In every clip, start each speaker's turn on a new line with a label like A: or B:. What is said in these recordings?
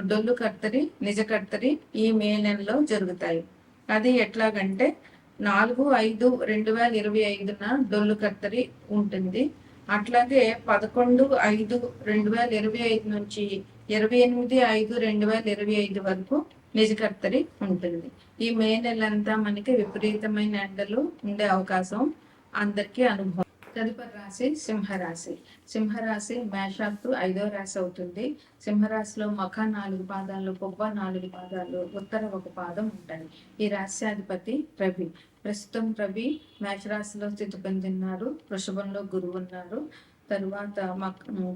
A: డొల్లు కర్తరి నిజ కర్తరి ఈ మే నెలలో జరుగుతాయి. అది ఎట్లాగంటే నాలుగు ఐదు రెండు వేల ఇరవై ఐదున డొల్లు కర్తరి ఉంటుంది. అట్లాగే పదకొండు ఐదు రెండు వేల ఇరవై ఐదు నుంచి ఇరవై ఎనిమిది ఐదు రెండు వేల ఇరవై ఐదు వరకు నిజకర్తరి ఉంటుంది. ఈ మే నెలంతా మనకి విపరీతమైన ఎండలు ఉండే అవకాశం అందరికీ అనుభవం. తదుపరి రాశి సింహరాశి. సింహరాశి మేషాత్తు ఐదో రాశి అవుతుంది. సింహరాశిలో మఖ నాలుగు పాదాలు పొబ్బ నాలుగు పాదాలు ఉత్తర ఒక పాదం ఉంటాయి ఈ రాశ్యాధిపతి రవి. ప్రస్తుతం రవి మేషరాశిలో స్థితి పొందినారు. వృషభంలో గురువు ఉన్నారు. తరువాత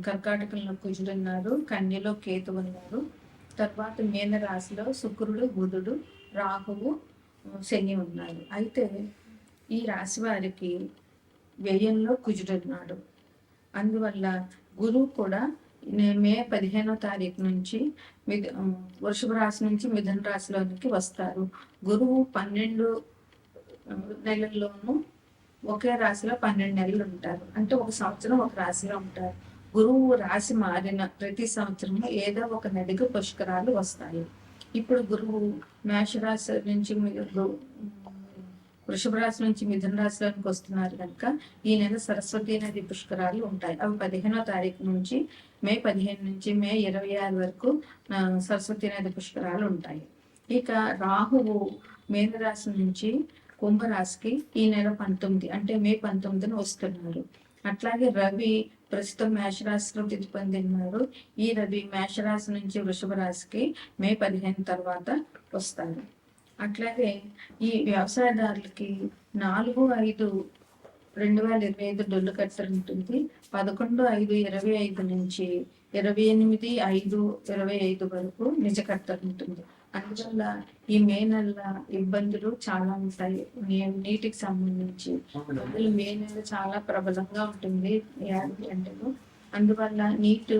A: కర్కాటకంలో కుజుడు ఉన్నారు. కన్యలో కేతు ఉన్నారు. తర్వాత మీన రాశిలో శుక్రుడు బుధుడు రాహువు శని ఉన్నారు. అయితే ఈ రాశి వారికి వ్యయంలో కుజుడున్నాడు. అందువల్ల గురువు కూడా మే పదిహేనో తారీఖు నుంచి మిథు వృషభ రాశి నుంచి మిథున రాశిలోనికి వస్తారు. గురువు పన్నెండు నెలల్లోనూ ఒకే రాశిలో పన్నెండు నెలలు ఉంటారు. అంటే ఒక సంవత్సరం ఒక రాశిలో ఉంటారు. గురువు రాశి మారిన ప్రతి సంవత్సరం ఏదో ఒక నదికి పుష్కరాలు వస్తాయి. ఇప్పుడు గురువు మేషరాశి నుంచి గు- వృషభ రాశి నుంచి మిథున రాశిలోనికి వస్తున్నారు కనుక ఈ నెల సరస్వతి నది పుష్కరాలు ఉంటాయి. అవి పదిహేనో తారీఖు నుంచి మే పదిహేను నుంచి మే ఇరవై ఆరు వరకు సరస్వతి నది పుష్కరాలు ఉంటాయి. ఇక రాహువు మీనరాశి నుంచి కుంభరాశికి ఈ నెల పంతొమ్మిది అంటే మే పంతొమ్మిదిన వస్తున్నారు. అట్లాగే రవి ప్రస్తుతం మేషరాశిలో స్థితి పొందినారు. ఈ రవి మేషరాశి నుంచి వృషభ రాశికి మే పదిహేను తర్వాత వస్తారు. అట్లాగే ఈ వ్యవసాయదారులకి నాలుగు ఐదు రెండు వేల ఇరవై ఐదు డొల్లు కట్టరు ఉంటుంది పదకొండు ఐదు ఇరవై ఐదు నుంచి ఇరవై ఎనిమిది ఐదు ఇరవై ఐదు వరకు నిజ కట్టరు ఉంటుంది అందువల్ల ఈ మే నెల ఇబ్బందులు చాలా ఉంటాయి. నీటికి సంబంధించి. అందులో మే నెల చాలా ప్రబలంగా ఉంటుంది. యాభై గంటలు? అందువల్ల నీటు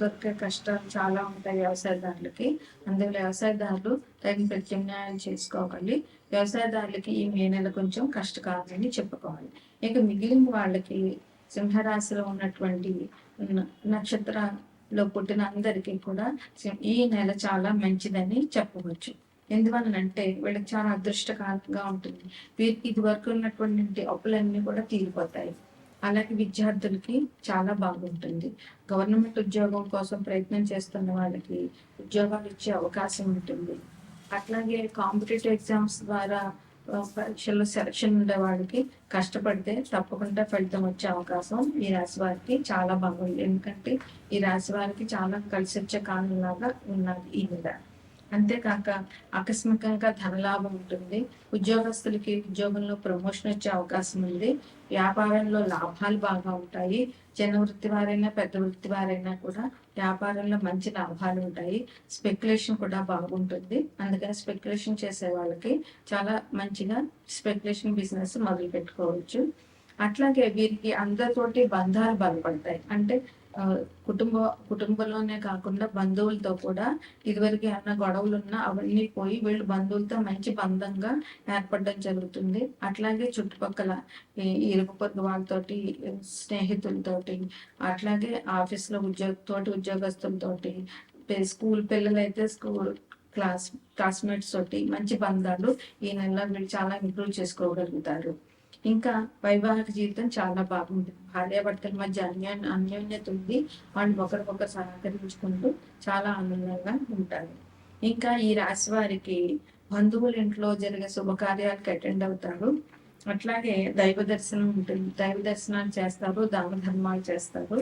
A: దొరికే కష్టాలు చాలా ఉంటాయి వ్యవసాయదారులకి. అందువల్ల వ్యవసాయదారులు తగిన ప్రత్యామ్నాయాలు చేసుకోవాలి. వ్యవసాయదారులకి ఈ మే నెల కొంచెం కష్టకాలమని చెప్పుకోవాలి. ఇక మిగిలిన వాళ్ళకి సింహరాశిలో ఉన్నటువంటి నక్షత్రలో నక్షత్రాల్లో పుట్టిన అందరికీ కూడా ఈ నెల చాలా మంచిదని చెప్పవచ్చు. ఎందువలనంటే వీళ్ళకి చాలా అదృష్టకరంగా ఉంటుంది. వీరికి ఇది వరకు ఉన్నటువంటి అప్పులన్నీ కూడా తీరిపోతాయి. అలాగే విద్యార్థులకి చాలా బాగుంటుంది. గవర్నమెంట్ ఉద్యోగం కోసం ప్రయత్నం చేస్తున్న వాళ్ళకి ఉద్యోగాలు ఇచ్చే అవకాశం ఉంటుంది. అట్లాగే కాంపిటేటివ్ ఎగ్జామ్స్ ద్వారా పరీక్షల్లో సెలక్షన్ ఉండే వాళ్ళకి కష్టపడితే తప్పకుండా ఫలితం వచ్చే అవకాశం ఈ రాశి వారికి చాలా బాగుంది. ఎందుకంటే ఈ రాశి వారికి చాలా కలిసి వచ్చే కాలం లాగా ఉన్నది ఈ నెల. అంతేకాక ఆకస్మికంగా ధనలాభం ఉంటుంది. ఉద్యోగస్తులకి ఉద్యోగంలో ప్రమోషన్ వచ్చే అవకాశం ఉంది. వ్యాపారంలో లాభాలు బాగా ఉంటాయి. చిన్న వృత్తి వారైనా పెద్ద వృత్తి వారైనా కూడా వ్యాపారంలో మంచి లాభాలు ఉంటాయి. స్పెక్యులేషన్ కూడా బాగుంటుంది. అందుకని స్పెక్యులేషన్ చేసే వాళ్ళకి చాలా మంచిగా స్పెక్యులేషన్ బిజినెస్ మొదలు పెట్టుకోవచ్చు అట్లాగే వీరికి అందరితోటి బంధాలు బలపడతాయి. అంటే కుటుంబ కుటుంబంలోనే కాకుండా బంధువులతో కూడా ఇదివరకు ఏమైనా గొడవలు ఉన్నా అవన్నీ పోయి వీళ్ళు బంధువులతో మంచి బంధంగా ఏర్పడడం జరుగుతుంది. అట్లాగే చుట్టుపక్కల ఇరుగు పొరుగు వాళ్ళతోటి స్నేహితులతోటి అట్లాగే ఆఫీస్లో ఉద్యోగ తోటి ఉద్యోగస్తులతోటి స్కూల్ పిల్లలైతే స్కూల్ క్లాస్ క్లాస్మేట్స్ తోటి మంచి బంధాలు ఈ నెలలో వీళ్ళు చాలా ఇంప్రూవ్ చేసుకోగలుగుతారు. ఇంకా వైవాహిక జీవితం చాలా బాగుంటుంది. భార్యాభర్తల మధ్య అన్యో అన్యోన్యత ఉంది వాళ్ళు ఒకరికొకరు సహకరించుకుంటూ చాలా ఆనందంగా ఉంటారు. ఇంకా ఈ రాశి వారికి బంధువుల ఇంట్లో జరిగే శుభకార్యాలకు అటెండ్ అవుతారు. అట్లాగే దైవ దర్శనం ఉంటుంది. దైవ దర్శనాలు చేస్తారు దాన ధర్మాలు చేస్తారు.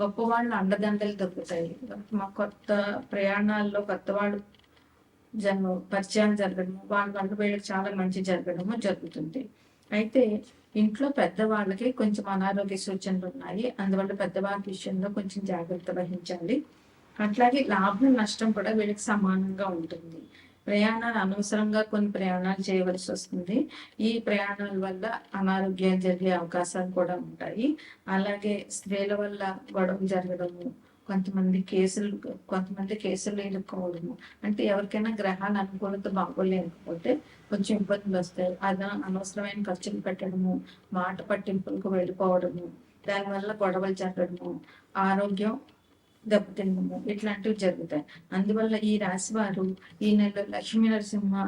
A: గొప్ప వాళ్ళ అండదండలు దొరుకుతాయి. మా కొత్త ప్రయాణాల్లో కొత్త వాళ్ళు జన్మ పరిచయాలు జరగడము వాళ్ళ వల్ల వీళ్ళకి చాలా మంచి జరగడము జరుగుతుంది. అయితే ఇంట్లో పెద్దవాళ్ళకి కొంచెం అనారోగ్య సూచనలు ఉన్నాయి. అందువల్ల పెద్దవాళ్ళ విషయంలో కొంచెం జాగ్రత్త వహించాలి. అట్లాగే లాభం నష్టం కూడా వీళ్ళకి సమానంగా ఉంటుంది. ప్రయాణాలు అనవసరంగా కొన్ని ప్రయాణాలు చేయవలసి వస్తుంది. ఈ ప్రయాణాల వల్ల అనారోగ్యాలు జరిగే అవకాశాలు కూడా ఉంటాయి. అలాగే స్త్రీల వల్ల గొడవ జరగడము కొంతమంది కేసులు కొంతమంది కేసులు ఎదుర్కోవడము అంటే ఎవరికైనా గ్రహాల అనుకూలత బాగోలేకపోతే కొంచెం ఇబ్బందులు వస్తాయి. అది అనవసరమైన ఖర్చులు పెట్టడము మాట పట్టింపులకు వెళ్ళిపోవడము దానివల్ల గొడవలు జరగడము ఆరోగ్యం దెబ్బతినడము ఇట్లాంటివి జరుగుతాయి. అందువల్ల ఈ రాశి వారు ఈ నెలలో లక్ష్మీ నరసింహ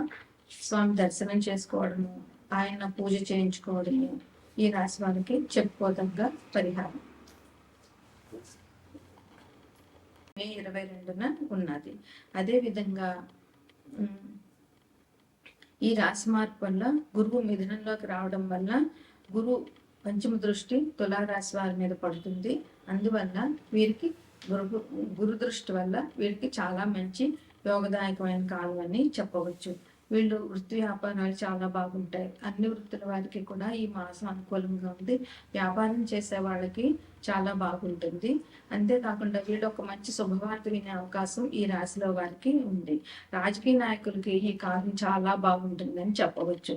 A: స్వామి దర్శనం చేసుకోవడము ఆయన పూజ చేయించుకోవడము ఈ రాశి వారికి చెప్పుకోదగ్గ పరిహారం. మే ఇరవై రెండున ఉన్నది. అదేవిధంగా ఈ రాశి మార్పు వల్ల గురువు మిథునంలోకి రావడం వల్ల గురు పంచమ దృష్టి తులారాశి వారి మీద పడుతుంది. అందువల్ల వీరికి గురు గురు దృష్టి వల్ల వీరికి చాలా మంచి యోగదాయకమైన కాలం అని చెప్పవచ్చు. వీళ్ళు వృత్తి వ్యాపారాలు చాలా బాగుంటాయి. అన్ని వృత్తుల వారికి కూడా ఈ మాసం అనుకూలంగా ఉంది. వ్యాపారం చేసే వాళ్ళకి చాలా బాగుంటుంది. అంతేకాకుండా వీళ్ళు ఒక మంచి శుభవార్త వినే అవకాశం ఈ రాశిలో వారికి ఉంది. రాజకీయ నాయకులకి ఈ కాలం చాలా బాగుంటుందని చెప్పవచ్చు.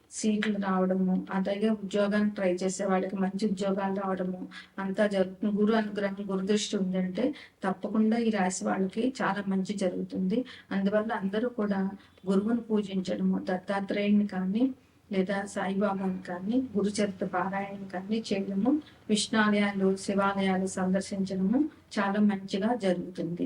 A: సీట్లు రావడము అలాగే ఉద్యోగానికి ట్రై చేసే వాళ్ళకి మంచి ఉద్యోగాలు రావడము అంతా జరుగుతుంది గురు అనుగ్రహం గురుదృష్టి ఉందంటే తప్పకుండా ఈ రాశి వాళ్ళకి చాలా మంచి జరుగుతుంది. అందువల్ల అందరూ కూడా గురువును పూజించడము దత్తాత్రేయుని కానీ లేదా సాయిబాబాని కానీ గురుచరిత్ర పారాయణ కానీ చేయడము విష్ణాలయాలు శివాలయాలు సందర్శించడము చాలా మంచిగా జరుగుతుంది.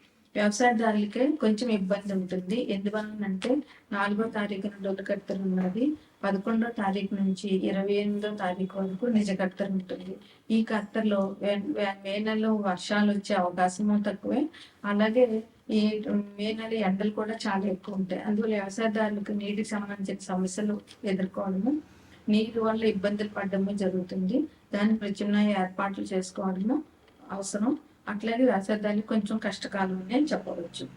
A: వ్యవసాయదారులకే కొంచెం ఇబ్బంది ఉంటుంది. ఎందువలనంటే నాలుగో తారీఖున డొల్లకత్తెర ఉన్నది. పదకొండో తారీఖు నుంచి ఇరవై ఎనిమిదో తారీఖు వరకు నిజ కత్తెర ఉంటుంది. ఈ కత్తెరలో మే నెలలో వర్షాలు వచ్చే అవకాశము తక్కువే. అలాగే ఈ మే నెల ఎండలు కూడా చాలా ఎక్కువ ఉంటాయి. అందువల్ల వ్యవసాయదారులకు నీటికి సంబంధించిన సమస్యలు ఎదుర్కోవడము నీటి వల్ల ఇబ్బందులు పడడము జరుగుతుంది. దాని ప్రత్యామ్నాయ ఏర్పాట్లు చేసుకోవడము అవసరం. అట్లాగే రాసేదానికి కొంచెం కష్టకాలం అని చెప్పవచ్చు.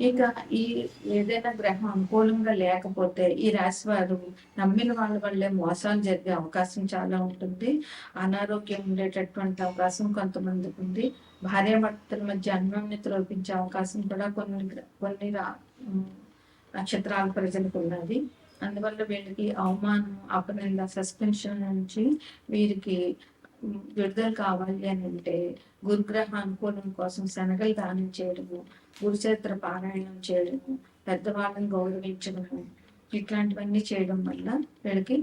A: ఇక ఈ ఏదైనా గ్రహం అనుకూలంగా లేకపోతే ఈ రాశి వారు నమ్మిన వాళ్ళ వల్లే మోసాలు జరిగే అవకాశం చాలా ఉంటుంది. అనారోగ్యం ఉండేటటువంటి అవకాశం కొంతమందికి ఉంది. భార్యాభర్తల మధ్య అన్యోన్యత లోపించే అవకాశం కూడా కొన్ని కొన్ని రా- నక్షత్రాల ప్రజలకు ఉన్నది. అందువల్ల వీళ్ళకి అవమానం అపనింద సస్పెన్షన్ నుంచి వీరికి విడుదల కావాలి అని అంటే గురుగ్రహ అనుకూలం కోసం శనగలు దానం చేయడము గురుచరిత్ర పారాయణం చేయడము పెద్దవాళ్ళని గౌరవించడము ఇట్లాంటివన్నీ చేయడం వల్ల వీళ్ళకి